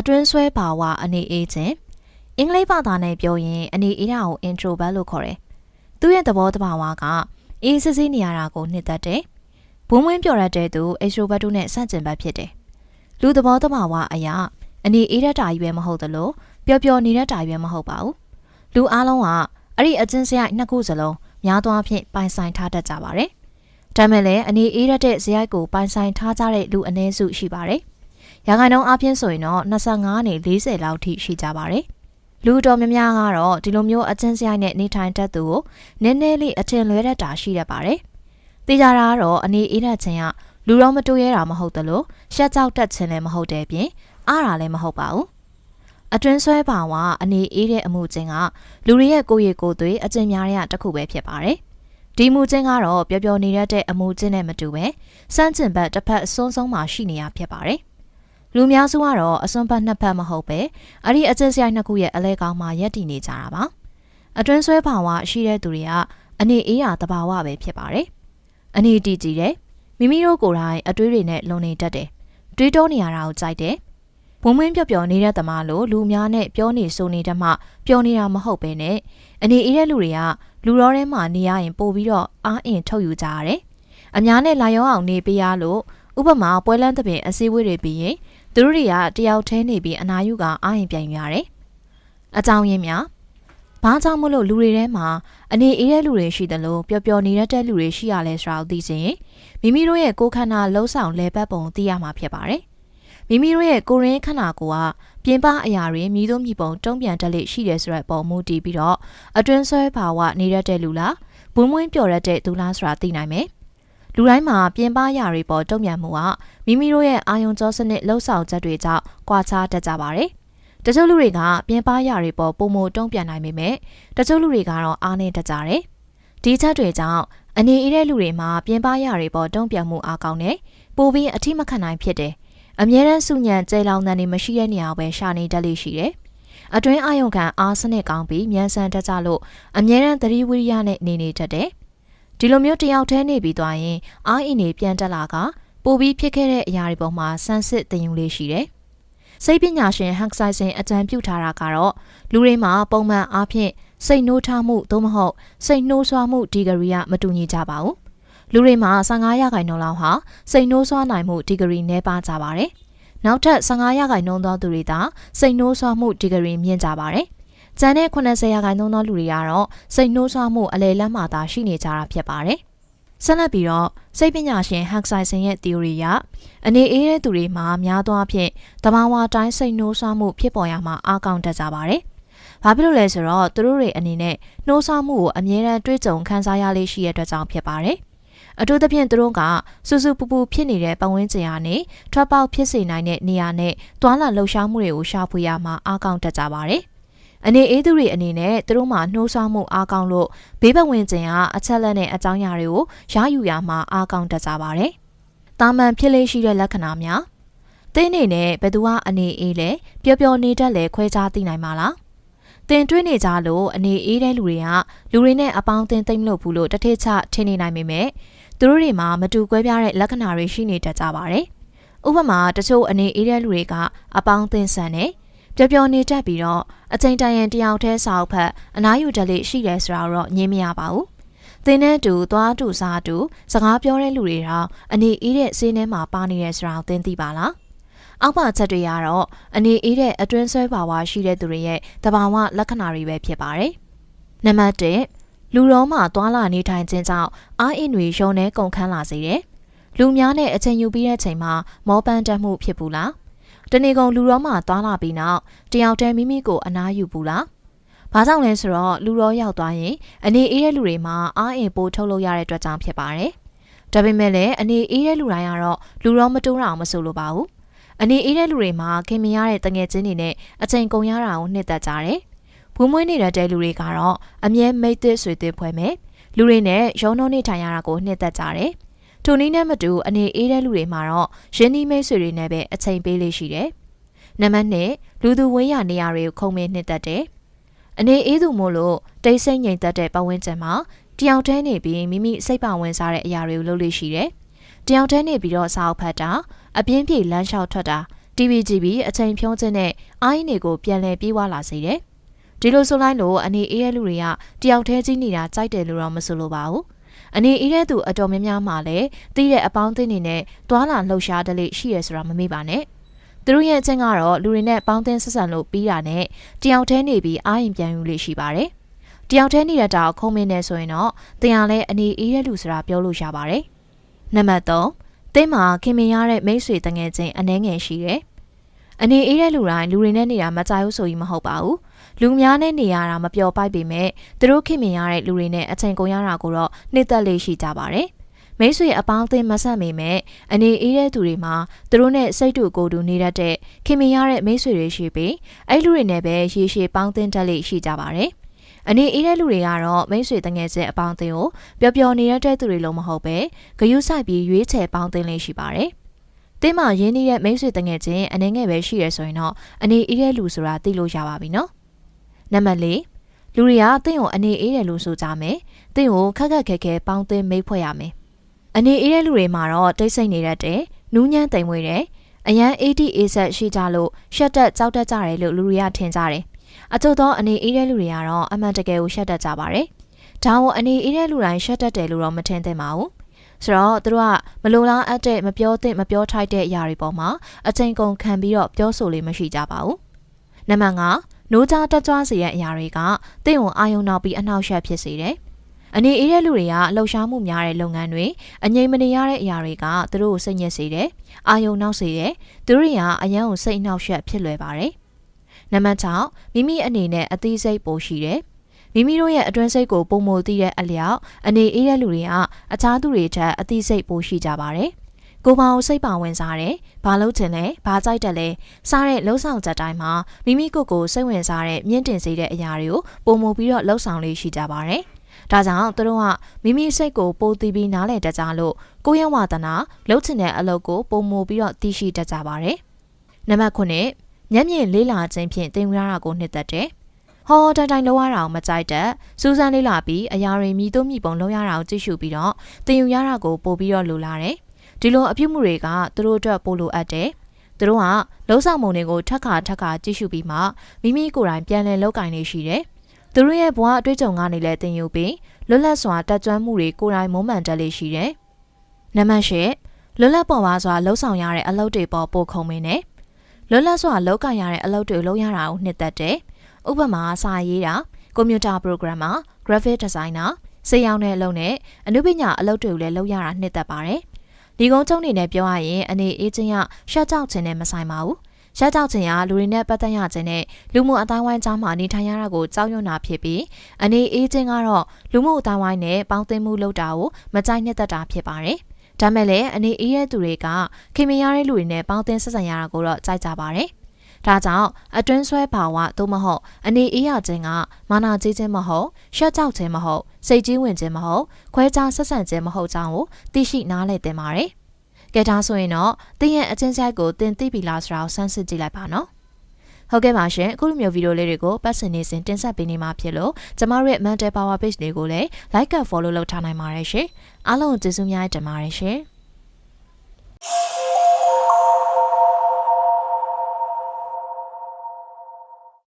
အတွင်းဆွဲပါဝအနေအေးခြင်းအင်္ဂလိပ်ဘာသာနဲ့ပြောရင်အနေအေးတာကို introvert လို့ခေါ်တယ်။သူ့ရဲ့သဘောတဘာဝကအေးစစ်စစ်နေရတာကိုနှစ်သက်တယ်။ဘုံမွင်းပြော်ရတဲ့သူ extrovert တို့နဲ့ဆန့်ကျင်ဘက်ဖြစ်တယ်။လူသဘောတဘာဝအရာအနေအေးရတာကြီးပဲမဟုတ်သလိုပျော်ပျော်နေတဲ့တာကြီးပဲမဟုတ်ပါဘူး။လူအားလုံးကအဲ့ဒီအကျဉ်းစရိုက်နှစ်ခုစလုံးများသောအားဖြင့်ပိုင်ဆိုင်ထားတတ်ကြပါတယ်။ဒါမဲ့လည်းအနေအေးရတဲ့ဇယိုက်ကိုပိုင်ဆိုင်ထားကြတဲ့လူအ ਨੇ စုရှိပါတယ်။ ရာခိုင်နှုန်းအပြင်ဆိုရင်တော့25နဲ့40လောက်ထိရှိကြပါတယ်။လူတော်များများကတော့ဒီလိုမျိုးအကျဉ်းစရိုက်နဲ့နေထိုင်တတ်သူကိုနည်းနည်းလေးအထင်လွဲတတ်တာရှိတတ်ပါတယ်။သိကြတာကတော့အနေအေးတဲ့ခြင်းကလူတော်မတူရဲတာမဟုတ်သလိုရှက်ကြောက်တတ်ခြင်းလည်းမဟုတ်တဲ့ပြင်အားတာလည်းမဟုတ်ပါဘူး။အတွင်းဆွဲပါဝအနေအေးတဲ့အမှုချင်းကလူတွေရဲ့ကိုယ့်ရဲ့ကိုယ်သွေးအကျဉ်းများတဲ့တစ်ခုပဲဖြစ်ပါတယ်။ဒီမှုချင်းကတော့ပျော်ပျော်နေတဲ့အမှုချင်းနဲ့မတူပဲစမ်းကျင်ဘက်တစ်ဖက်အစွန်းဆုံးမှရှိနေရဖြစ်ပါတယ်။ လူများစုကတော့အစွန်းဘက်နှစ်ဖက်မဟုတ်ပဲအဲ့ဒီအကျဉ်းစရိုက်နှစ်ခုရဲ့အလဲကောင်းမှရက်တည်နေကြတာပါ။အတွင်းဆွဲပါဝရှိတဲ့သူတွေကအနေအေးရတဘာဝပဲဖြစ်ပါတယ်။အနေတည်ကြည်တယ်မိမိတို့ကိုယ်တိုင်အတွေးတွေနဲ့လုံနေတတ်တယ်။တွေးတောနေရတာကိုကြိုက်တယ်။ဘုံမင်းပျော်ပျော်နေတဲ့သမားလို့လူများနဲ့ပြောနေဆိုနေတမှပျော်နေတာမဟုတ်ပဲနဲ့အနေအေးတဲ့လူတွေကလူတော်ထဲမှာနေရရင်ပို့ပြီးတော့အားအင်ထုတ်ယူကြရတယ်။အများနဲ့လာရောအောင်နေပေးရလို့ဥပမာပွဲလန်းသဖြင့်အစည်းအဝေးတွေပြီးရင် သူတို့တွေကတယောက်တည်းနေပြီးအနာယူကအားအင်ပြန်ယူရတယ်။အကြောင်းရင်းများဘာကြောင့်မလို့လူတွေထဲမှာအနေအေးတဲ့လူတွေရှိတယ်လို့ပျော်ပျော်နေတဲ့တဲ့လူတွေရှိရလဲဆိုတာကိုသိချင်မိမိတို့ရဲ့ကိုယ်ခန္ဓာလှုပ်ဆောင်လဲပတ်ပုံသိရမှာဖြစ်ပါတယ်မိမိတို့ရဲ့ကိုရင်းခန္ဓာကိုယ်ကပြင်ပအရာတွေမြည်သုံးမြည်ပုံတုံ့ပြန်တက်လေရှိတယ်ဆိုတဲ့ပုံမူတည်ပြီးတော့အတွင်းဆွဲဘာဝနေရတဲ့လူလားဘွန်းမွင်းပျော်ရတဲ့သူလားဆိုတာသိနိုင်မယ် လူတိုင်းမှာပြင်ပအရာတွေပေါ်တုံ့ပြန်မှုကမိမိတို့ရဲ့အာယုံကြောစနစ်လှုပ်ဆောင်ချက်တွေကြောင့်ကွာခြားတတ်ကြပါတယ်တချို့လူတွေကပြင်ပအရာတွေပေါ်ပုံမတုံ့ပြန်နိုင်ပေမဲ့တချို့လူတွေကတော့အားနည်းတတ်ကြတယ်ဒီချက်တွေကြောင့်အနေအေးတဲ့လူတွေမှာပြင်ပအရာတွေပေါ်တုံ့ပြန်မှုအားကောင်းတယ်ပိုပြီးအထိမခံနိုင်ဖြစ်တယ်အမြဲတမ်းစုညံကျဲလောင်တဲ့နေမရှိတဲ့နေရာပဲရှာနေတတ်လိရှိတယ်။အတွင်းအာယုံခံအားစနစ်ကောင်းပြီးမြန်ဆန်တတ်ကြလို့အမြဲတမ်းသတိဝိရိယနဲ့နေနေတတ်တယ်။ ဒီလိုမျိုးတယောက်တည်းနေပြီးသွားရင်အားအင်းနေပြန်တက်လာကပိုပြီးဖြစ်ခဲ့တဲ့အရာတွေပေါ်မှာစမ်းစစ်တင်ယူလေးရှိတယ်။စိတ်ပညာရှင်ဟန်ဆိုင်စင်အကြံပြုထားတာကတော့လူတွေမှာပုံမှန်အားဖြင့်စိတ်နှိုးထားမှုသို့မဟုတ်စိတ်နှိုးဆွားမှုဒီဂရီကမတူညီကြပါဘူး။လူတွေမှာ15ရာခိုင်နှုန်းလောက်ဟာစိတ်နှိုးဆွားနိုင်မှုဒီဂရီနည်းပါးကြပါတယ်။နောက်ထပ်15ရာခိုင်နှုန်းသောသူတွေသာစိတ်နှိုးဆွားမှုဒီဂရီမြင့်ကြပါတယ်။ ကျန်တဲ့80ရာခိုင်နှုန်းသောလူတွေကတော့စိတ်နှိုးဆွားမှုအလဲလန်းမှသာရှိနေကြတာဖြစ်ပါတယ်။ဆက်လက်ပြီးတော့စိတ်ပညာရှင်ဟက်ဆိုင်ဆင်ရဲ့ theory အရအနေအေးတဲ့သူတွေမှာများသောအားဖြင့်တဘာဝတိုင်းစိတ်နှိုးဆွားမှုဖြစ်ပေါ်ရမှာအားကောင်းတတ်ကြပါတယ်။ဘာဖြစ်လို့လဲဆိုတော့သူတို့တွေအနေနဲ့နှိုးဆွားမှုကိုအမြဲတမ်းတွေးကြုံခံစားရလေးရှိတဲ့အတွက်ကြောင့်ဖြစ်ပါတယ်။အထူးသဖြင့်သူတို့ကစူးစူးပူပူဖြစ်နေတဲ့ပတ်ဝန်းကျင်ကနေထွက်ပေါက်ဖြစ်စေနိုင်တဲ့နေရာနဲ့တွာလာလှုပ်ရှားမှုတွေကိုရှာဖွေရမှာအားကောင်းတတ်ကြပါတယ်။ အနေအေးသူတွေအနေနဲ့သူတို့မှာနှိုးဆွားမှုအားကောင်းလို့ဘေးပတ်ဝန်းကျင်ကအချက်လက်နဲ့အကြောင်းအရာတွေကိုရယူရမှာအားကောင်းတတ်ကြပါတယ်။တာမန်ဖြစ်လေးရှိတဲ့လက္ခဏာများတင်းနေနဲ့ဘယ်သူကအနေအေးလဲပျော်ပျော်နေတတ်လဲခွဲခြားသိနိုင်မှာလား။တင်တွင်းနေကြလို့အနေအေးတဲ့လူတွေကလူတွေနဲ့အပေါင်းအသင်းသိမ့်မလို့ဘူးလို့တထစ်ချထင်နေနိုင်ပေမဲ့သူတို့တွေမှာမတူကွဲပြားတဲ့လက္ခဏာတွေရှိနေတတ်ကြပါတယ်။ဥပမာတချို့အနေအေးတဲ့လူတွေကအပေါင်းအသင်းဆန်တယ် ပျော်ပျော်နေတတ်ပြီးတော့အချိန်တန်ရင်တယောက်တည်းစာအုပ်ဖတ်အနားယူတလေးရှိတယ်ဆိုတာတော့ညင်းမရပါဘူး။သင်တဲ့တူသွားတူစားတူစကားပြောတဲ့လူတွေတော့အနေအေးတဲ့စင်းထဲမှာပါနေတယ်ဆိုတာကိုသင်သိပါလား။အောက်ပါချက်တွေကတော့အနေအေးတဲ့အတွင်းဆွဲပါဝါရှိတဲ့သူတွေရဲ့တဘာဝလက္ခဏာတွေပဲဖြစ်ပါတယ်။နံပါတ်1လူတော်မှသွာလာနေထိုင်ခြင်းကြောင့်အားအင်းတွေရုံနေကုန်ခန်းလာစေတယ်။လူများနဲ့အချိန်ယူပြီးတဲ့ချိန်မှာမောပန်းတက်မှုဖြစ်ဘူးလား။ တနေ့ကုန်လူတော်မှသွာလာပြီးနောက်တယောက်တည်းမိမိကိုအနားယူဘူးလား။ဘာကြောင့်လဲဆိုတော့လူတော်ရောက်သွားရင်အနေအေးတဲ့လူတွေမှာအားအင်ပိုထုတ်လို့ရတဲ့အတွက်ကြောင့်ဖြစ်ပါတယ်။ဒါပေမဲ့လည်းအနေအေးတဲ့လူတိုင်းကတော့လူတော်မတိုးတာအောင်မဆိုလိုပါဘူး။အနေအေးတဲ့လူတွေမှာခင်မရတဲ့တငယ်ချင်းတွေနဲ့အချိန်ကုန်ရတာကိုနှစ်သက်ကြတယ်ဝင်းမွေးနေတဲ့လူတွေကတော့အမြဲမိတ်သစ်ဆွေသစ်ဖွဲ့မယ်လူတွေနဲ့ရုံနှုံးနေထိုင်ရတာကိုနှစ်သက်ကြတယ် ထိုနည်းနဲ့မတူအနေအေးတဲ့လူတွေမှာတော့ရင်းနှီးမိတ်ဆွေတွေနဲ့ပဲအချိန်ပေးလေးရှိတယ်နံပါတ်2လူသူဝင်းရနေရာတွေကိုခုံမင်းနှစ်သက်တယ်အနေအေးသူမို့လို့တိတ်ဆိတ်ငြိမ်သက်တဲ့ပတ်ဝန်းကျင်မှာတယောက်တည်းနေပြီးမိမိစိတ်ပါဝင်စားတဲ့အရာတွေကိုလုပ်လို့ရှိတယ်တယောက်တည်းနေပြီးတော့စာအုပ်ဖတ်တာအပြင်းပြေလမ်းလျှောက်ထွက်တာဒီ TV ကြည့်ပြီးအချိန်ဖြုံးခြင်းနဲ့အားရင်းတွေကိုပြန်လည်ပြေးဝလာစေတယ်။ဒီလိုဆိုလိုက်လို့အနေအေးရဲ့လူတွေကတယောက်တည်းကြီးနေတာကြိုက်တယ်လို့တော့မဆိုလိုပါဘူး။ အနေအေးတဲ့သူအတော်များများမှလည်းသိတဲ့အပေါင်းအသင်းတွေနဲ့တွာလာလှုပ်ရှားတလေရှိရဆိုတာမမေ့ပါနဲ့။သူတို့ရဲ့အချင်းကတော့လူတွေနဲ့ပေါင်းသင်းဆက်ဆံလို့ပြီးတာနဲ့တယောက်တည်းနေပြီးအားရင်ပြန်ယူလို့ရှိပါတယ်။တယောက်တည်းနေတဲ့တောင်ခုံမင်းနေဆိုရင်တော့တင်ရလဲအနေအေးတဲ့လူဆိုတာပြောလို့ရပါတယ်။နံပါတ်3တင်းမှာခင်မင်ရတဲ့မိတ်ဆွေတငယ်ချင်းအနှဲငယ်ရှိတယ်။ အနေအေးတဲ့လူတိုင်းလူတွေနဲ့နေတာမကြိုက်ဘူးဆိုရင်မဟုတ်ပါဘူး။လူများနဲ့နေရတာမပျော်ပိုက်ပေမဲ့သူတို့ခင်မင်ရတဲ့လူတွေနဲ့အချိန်ကုန်ရတာကိုတော့နှိမ့်သက်လေးရှိကြပါတယ်။မိတ်ဆွေအပေါင်းအသင်းမဆက်မိမဲ့အနေအေးတဲ့သူတွေမှာသူတို့နဲ့စိတ်တူကိုယ်တူနေတတ်တဲ့ခင်မင်ရတဲ့မိတ်ဆွေတွေရှိပြီးအဲ့လူတွေနဲ့ပဲရေရှည်ပေါင်းသင်းတတ်လေးရှိကြပါတယ်။အနေအေးတဲ့လူတွေကတော့မိတ်ဆွေတငယ်ချင်းအပေါင်းအသင်းကိုပျော်ပျော်နေရတဲ့သူတွေလုံးမဟုတ်ပဲဂယုဆိုင်ပြီးရွေးချယ်ပေါင်းသင်းလေးရှိပါတယ်။ တင်းမရင်းနှီးတဲ့မိတ်ဆွေတငယ်ချင်းအနေငယ်ပဲရှိရဆိုရင်တော့အနေအေးတဲ့လူဆိုတာသိလို့ရပါပြီနော်။နံပါတ်၄လူတွေကတင့်ကိုအနေအေးတယ်လို့ဆိုကြမယ်။တင့်ကိုခက်ခက်ခဲခဲပေါင်းသင်းမိတ်ဖွဲ့ရမယ်။အနေအေးတဲ့လူတွေမှာတော့တိတ်ဆိတ်နေတတ်တယ်။နူးညံ့တိမ်မွေးတယ်။အရန် AD ဆက်ရှိကြလို့ရှက်တက်ကြောက်တက်ကြတယ်လို့လူတွေကထင်ကြတယ်။အချို့သောအနေအေးတဲ့လူတွေကတော့အမှန်တကယ်ကိုရှက်တက်ကြပါတယ်။ဒါကိုအနေအေးတဲ့လူတိုင်းရှက်တက်တယ်လို့တော့မထင်သင့်ပါဘူး။ ဆိုတော့သူတို့ကမလိုလားအပ်တဲ့မပြောသင့်မပြောထိုက်တဲ့အရာတွေပေါ်မှာအချိန်ကုန်ခံပြီးတော့ပြောဆိုလေးမရှိကြပါဘူး။နံပါတ်5နိုးကြားတက်ကြွစေတဲ့အရာတွေကတင့်ကိုအာယုံနောက်ပြီးအနှောက်အယှက်ဖြစ်စေတယ်။အနေအေးတဲ့လူတွေကလှုပ်ရှားမှုများတဲ့လုပ်ငန်းတွေအငြိမ်မနေရတဲ့အရာတွေကသူတို့ကိုစိတ်ညစ်စေတယ်။အာယုံနောက်စေတယ်။သူတို့ကအယံကိုစိတ်နှောက်ယှက်ဖြစ်လွယ်ပါတယ်။နံပါတ်6မိမိအနေနဲ့အသိစိတ်ပိုရှိတယ်။ မိမိတို့ရဲ့အတွင်းစိတ်ကိုပုံမသိတဲ့အလျောက်အနေအေးတဲ့လူတွေကအခြားသူတွေထက်အသိစိတ်ပိုရှိကြပါတယ်။ကိုယ်ပါကိုစိတ်ပါဝင်စားတယ်။ဘာလို့ချင်လဲ။ဘာကြိုက်တယ်လဲ။စားတဲ့လှုပ်ဆောင်ချက်တိုင်းမှာမိမိကိုယ်ကိုစိတ်ဝင်စားတဲ့မြင့်တင်စေတဲ့အရာတွေကိုပုံမပြီးတော့လှုပ်ဆောင်လေးရှိကြပါတယ်။ဒါကြောင့်သူတို့ကမိမိစိတ်ကိုပိုသိပြီးနားလည်တတ်ကြလို့ကိုယ့်ရဲ့ဝါသနာလှုပ်ချင်တဲ့အလုပ်ကိုပုံမပြီးတော့သိရှိတတ်ကြပါတယ်။နံပါတ်9မျက်မြင်လေးလာခြင်းဖြင့်သင်ယူရတာကိုနှစ်သက်တယ်။ ဟောတိုင်တိုင်လောက်ရတာကိုမကြိုက်တဲ့စူးစမ်းလေးလာပြီးအရာတွေမြည်သွမြည်ပုံလောက်ရတာကိုကြည့်ရှုပြီးတော့သင်ယူရတာကိုပို့ပြီးတော့လိုလာတယ်။ဒီလိုအပြုတ်မှုတွေကသူတို့အတွက်ပိုလိုအပ်တယ်။သူတို့ကလှုပ်ဆောင်မှုတွေကိုထက်ခါထက်ခါကြည့်ရှုပြီးမှမိမိကိုယ်တိုင်ပြန်လည်လောက်ကင်နေရှိတယ်။သူတို့ရဲ့ဘဝအတွေ့အကြုံကနေလည်းသင်ယူပြီးလွတ်လပ်စွာတက်ကြွမှုတွေကိုယ်တိုင်မုံမှန်တက်လေးရှိတယ်။နံပါတ်၈လွတ်လပ်ပေါ်ပါစွာလှုပ်ဆောင်ရတဲ့အလုပ်တွေပေါ်ပို့ခုံမင်းနဲ့လွတ်လပ်စွာလောက်ကင်ရတဲ့အလုပ်တွေလုပ်ရတာကိုနှစ်သက်တယ်။ ဥပမာစာရေးတာကွန်ပျူတာ programmer graphic designer စေရောင်းတဲ့အလုပ်နဲ့အနုပညာအလုပ်တွေကိုလည်းလုပ်ရတာနှစ်သက်ပါတယ်။ဒီကုန်းကျုံနေနဲ့ပြောရရင်အနေအေးချင်းကရှက်ကြောက်ခြင်းနဲ့မဆိုင်ပါဘူး။ရှက်ကြောက်ခြင်းကလူတွေနဲ့ပတ်သက်ရခြင်းနဲ့လူမှုအတိုင်းဝိုင်းကြားမှာနေထိုင်ရတာကိုကြောက်ရွံ့တာဖြစ်ပြီးအနေအေးချင်းကတော့လူမှုအတိုင်းဝိုင်းနဲ့ပေါင်းသင်းမှုလုပ်တာကိုမကြိုက်နှစ်သက်တာဖြစ်ပါတယ်။ဒါမဲ့လည်းအနေအေးတဲ့သူတွေကခင်မင်ရတဲ့လူတွေနဲ့ပေါင်းသင်းဆက်ဆံရတာကိုတော့ကြိုက်ကြပါတယ်။ ဒါကြောင့်အတွင်းဆွဲဘာဝသို့မဟုတ်အနေအေးရခြင်းကမာနာကြီးခြင်းမဟုတ်ရှက်ကြောက်ခြင်းမဟုတ်စိတ်ကြီးဝင်ခြင်းမဟုတ်ခွဲခြားဆက်ဆံခြင်းမဟုတ်ကြောင်းကိုသိရှိနားလည်သင်ပါတယ်။ကဲဒါဆိုရင်တော့တင်းရဲ့အချင်းဆိုင်ကိုတင်သိပြီလားဆိုတာကိုစမ်းစစ်ကြည့်လိုက်ပါနော်။ဟုတ်ကဲ့ပါရှင်အခုလိုမျိုးဗီဒီယိုလေးတွေကိုပတ်စင်နေစဉ်တင်ဆက်ပေးနေမှာဖြစ်လို့ကျမတို့ရဲ့ Mental Power Page လေးကိုလည်း Like and Follow လုပ်ထားနိုင်ပါတယ်ရှင်အားလုံးကျေးဇူးများတင်ပါတယ်ရှင်